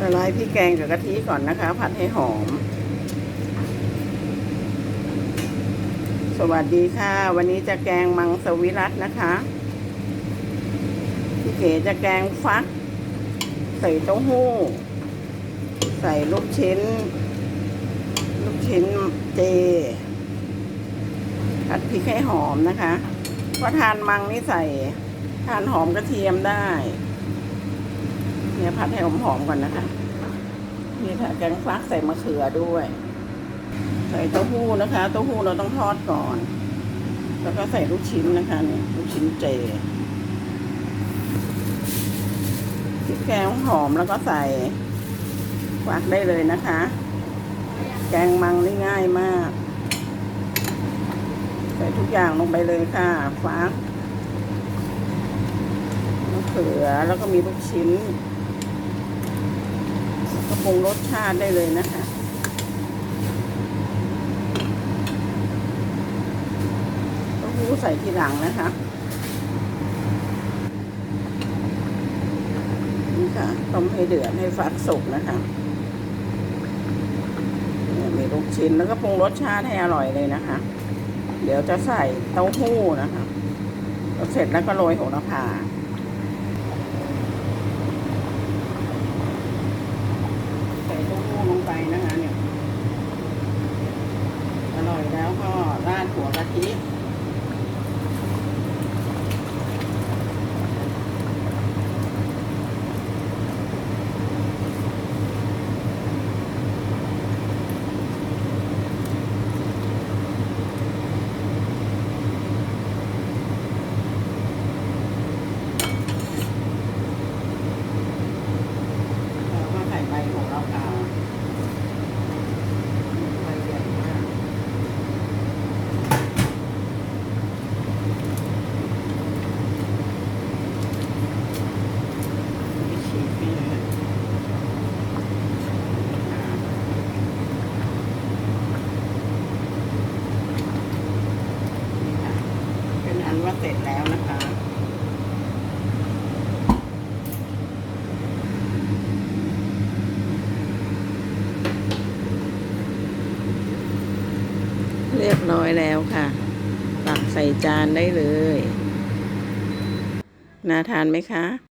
ละลายพริกแกงกับกะทิก่อนนะคะ ผัดให้หอม สวัสดีค่ะ วันนี้จะแกงมังสวิรัตนะคะพี่เก๋จะแกงฟัก ใส่เต้าหู้ ใส่ลูกชิ้น ลูกชิ้นเจผัดพริกให้หอมนะคะ เพราะทานมังนี่ใส่ทานหอมกระเทียมได้ เนี่ยผัดให้หอมๆก่อนนะคะ นี่ค่ะแกงฟักใส่มะเขือด้วย ใส่เต้าหู้นะคะ เต้าหู้เราต้องทอดก่อน แล้วก็ใส่ลูกชิ้นนะคะเนี่ยลูกชิ้นเจพริกแกงหอมแล้วก็ใส่ฟักได้เลยนะคะ แกงมังนี่ง่ายมาก ใส่ทุกอย่างลงไปเลยค่ะฟักมะเขือแล้วก็มีลูกชิ้น ปรุงรสชาติได้เลยนะคะเต้าหู้ใส่ทีหลังนะคะนี่ค่ะต้มให้เดือดให้ฟักสุกนะคะเนี่ยมีลูกชิ้นแล้วก็ปรุงรสชาติให้อร่อยเลยนะคะ เดี๋ยวจะใส่เต้าหู้นะคะ เสร็จแล้วก็โรยโหระพา ใส่เต้าหู้ลงไป นะคะเนี่ยอร่อยแล้วก็ราดหัวกะทิ แล้วก็ใส่ใบโหระพาใบใหญ่มากไม่ฉีกนี่เลยนี่ค่ะเป็นอัน ว่าเสร็จแล้วนะคะเรียบร้อยแล้วค่ะ ตักใส่จานได้เลย น่าทานไหมคะ